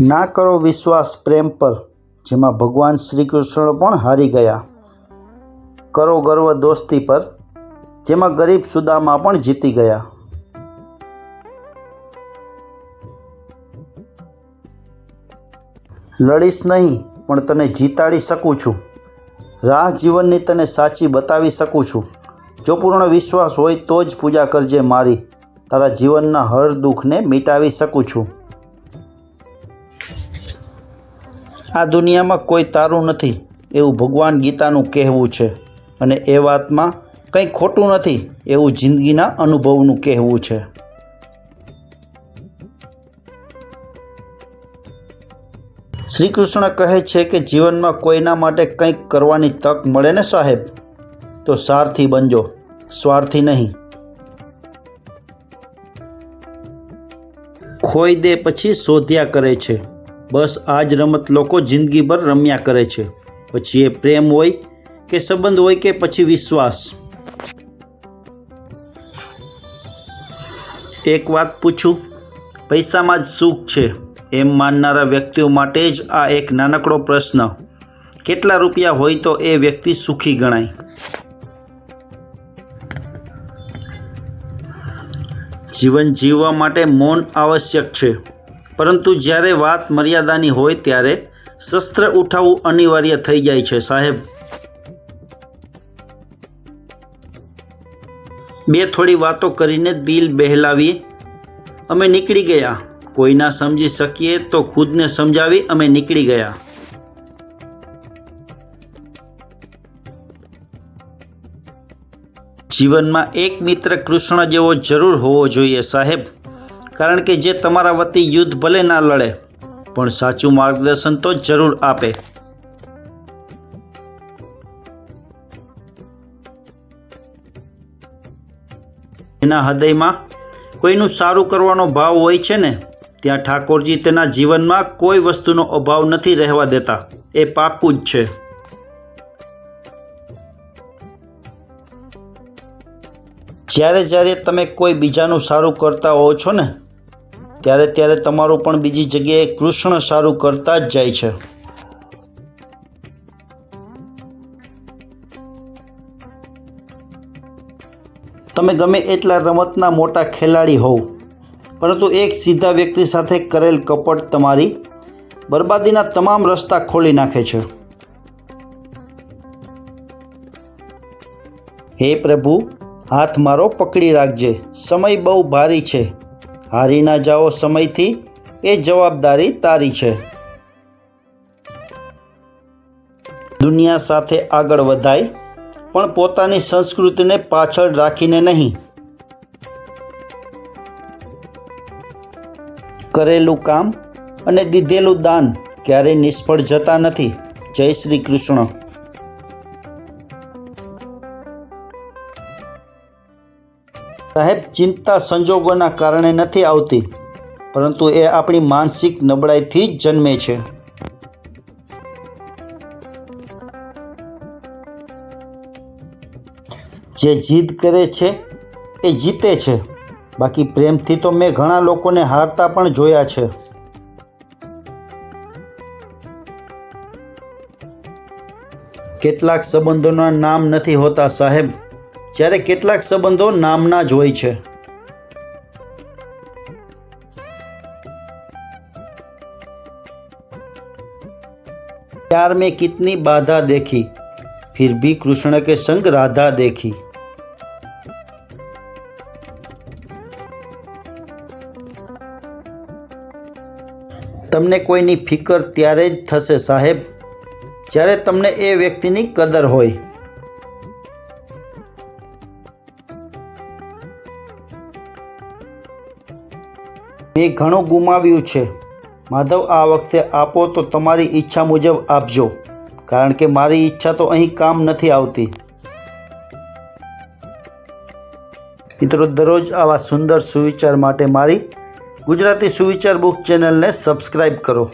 ના કરો વિશ્વાસ પ્રેમ પર, જેમાં ભગવાન શ્રી કૃષ્ણ પણ હારી ગયા. કરો ગર્વ દોસ્તી પર, જેમાં ગરીબ સુદામા પણ જીતી ગયા. લડીશ નહીં, પણ તને જીતાડી શકું છું. રાહ જીવનની તને સાચી બતાવી શકું છું. જો પૂર્ણ વિશ્વાસ હોય તો જ પૂજા કરજે મારી. તારા જીવનના હર દુઃખને મિટાવી શકું છું. આ દુનિયામાં કોઈ તારું નથી એવું ભગવાન ગીતાનું કહેવું છે. અને એ વાતમાં કંઈ ખોટું નથી એવું જિંદગીના અનુભવનું કહેવું છે. શ્રી કૃષ્ણ કહે છે કે જીવનમાં કોઈના માટે કંઈક કરવાની તક મળે ને સાહેબ? તો સારથી બનજો, સ્વાર્થી નહીં. ખોઈ દે પછી શોધ્યા કરે છે. બસ આ જ રમત લોકો જિંદગીભર રમ્યા કરે છે. પછી એ પ્રેમ હોય કે સંબંધ હોય કે પછી વિશ્વાસ. એક વાત પૂછું, પૈસામાં જ સુખ છે? એમ માનનારા વ્યક્તિઓ માટે જ આ એક નાનકડો પ્રશ્ન. કેટલા રૂપિયા હોય તો એ વ્યક્તિ સુખી ગણાય? જીવન જીવવા માટે મૌન આવશ્યક છે. પરંતુ જ્યારે વાત મર્યાદાની હોય ત્યારે શસ્ત્ર ઉઠાવવું અનિવાર્ય થઈ જાય છે, સાહેબ. બે થોડી વાતો કરીને દિલ બહેલાવીએ અમે નીકળી ગયા. કોઈ ના સમજી શકીએ તો ખુદને સમજાવી અમે નીકળી ગયા. જીવનમાં એક મિત્ર કૃષ્ણ જેવો જરૂર હોવો જોઈએ, સાહેબ. કારણ કે જે તમારા વતી યુદ્ધ ભલે ના લડે, પણ સાચું માર્ગદર્શન તો જરૂર આપે. એના હૃદયમાં કોઈનું સારું કરવાનો ભાવ હોય છે ને, ત્યાં ઠાકોરજી તેના જીવનમાં કોઈ વસ્તુનો અભાવ નથી રહેવા દેતા. એ પાકું જ છે. જ્યારે જ્યારે તમે કોઈ બીજાનું સારું કરતા હો છો ને ત્યારે ત્યારે તમારું પણ બીજી જગ્યાએ કૃષ્ણ સારું કરતા જ જાય છે. તમે ગમે એટલા રમતના મોટા ખેલાડી હોવ, પરંતુ એક સીધા વ્યક્તિ સાથે કરેલ કપટ તમારી બરબાદીના તમામ રસ્તા ખોલી નાખે છે. હે પ્રભુ, હાથ મારો પકડી રાખજે. સમય બહુ ભારી છે. હારી ના જાઓ સમયથી, એ જવાબદારી તારી છે. દુનિયા સાથે આગળ વધાય, પણ પોતાની સંસ્કૃતિને પાછળ રાખીને નહીં. કરેલું કામ અને દીધેલું દાન ક્યારેય નિષ્ફળ જતા નથી. જય શ્રી કૃષ્ણ. સાહેબ, ચિંતા સંજોગોના કારણે નથી આવતી, પરંતુ એ આપણી માનસિક નબળાઈથી જ જન્મે છે. જે જીદ કરે છે, એ જીતે છે. બાકી પ્રેમથી તો મેં ઘણા લોકોને હારતા પણ જોયા છે. કેટલાક સંબંધોના નામ નથી હોતા સાહેબ. જ્યારે કેટલાક સંબંધો નામના જ હોય છે प्यार में कितनी बाधा देखी फिर भी कृष्ण के संग राधा देखी તમને કોઈની ફિકર ત્યારે જ થશે સાહેબ જ્યારે તમને એ વ્યક્તિની કદર હોય મેં ઘણું ગુમાવ્યું છે. માધવ, આ વખતે આપો તો તમારી ઈચ્છા મુજબ આપજો, કારણ કે મારી ઈચ્છા તો અહીં કામ નથી આવતી. મિત્રો, દરરોજ આવા સુંદર સુવિચાર માટે મારી ગુજરાતી સુવિચાર બુક ચેનલને સબસ્ક્રાઈબ કરો.